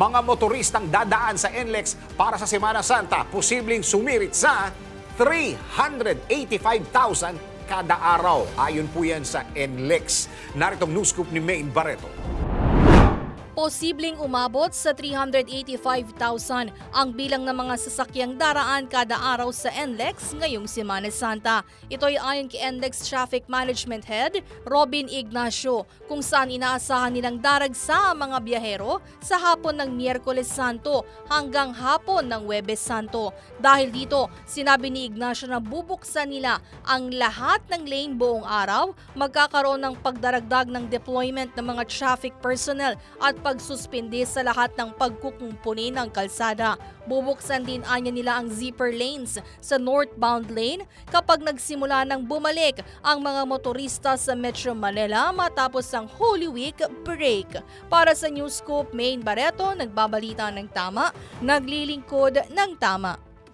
mga motoristang dadaan sa NLEX para sa Semana Santa posibleng sumirit sa 385,000 kada araw. Ayon po yan sa NLEX. Naritong news scoop ni Maine Barreto. Posibleng umabot sa 385,000 ang bilang ng mga sasakyang daraan kada araw sa NLEX ngayong Semana Santa. Ito ay ayon kay NLEX Traffic Management Head Robin Ignacio kung saan inaasahan nilang daragsa ang mga biyahero sa hapon ng Miyerkules Santo hanggang hapon ng Webes Santo. Dahil dito, sinabi ni Ignacio na bubuksan nila ang lahat ng lane buong araw, magkakaroon ng pagdaragdag ng deployment ng mga traffic personnel at pagsuspindi sa lahat ng pagkukumpuni ng kalsada. Bubuksan din anya nila ang zipper lanes sa northbound lane kapag nagsimula ng bumalik ang mga motorista sa Metro Manila matapos ang Holy Week break. Para sa News Scoop, Main Barreto, nagbabalita ng tama, naglilingkod ng tama.